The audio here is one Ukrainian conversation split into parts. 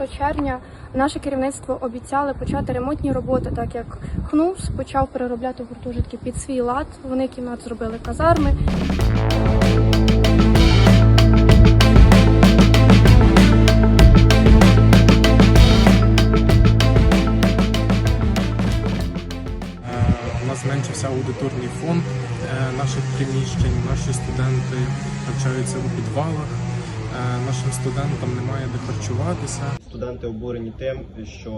приміщення наше керівництво обіцяли почати ремонтні роботи, так як ХНУС почав переробляти гуртожитки під свій лад. Вони кімнат зробили казарми. У нас зменшився аудиторний фонд е, наших приміщень. Наші студенти навчаються у підвалах. Е, Нашим студентам немає де харчуватися. Студенти обурені тим, що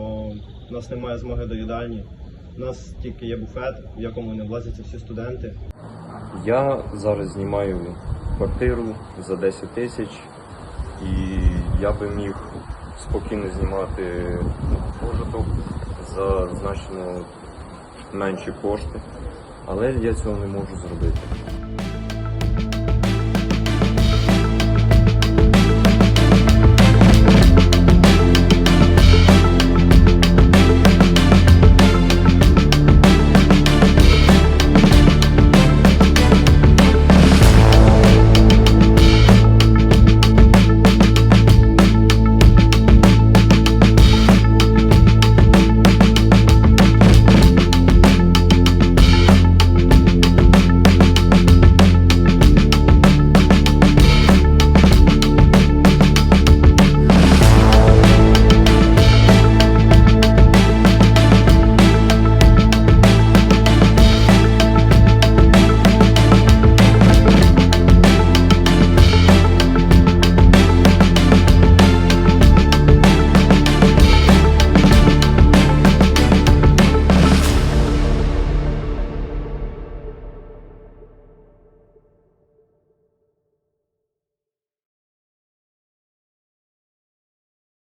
в нас немає змоги до їдальні. У нас тільки є буфет, в якому не влазяться всі студенти. Я зараз знімаю квартиру за 10 тисяч, і я би міг спокійно знімати пожиток за значно менші кошти, але я цього не можу зробити.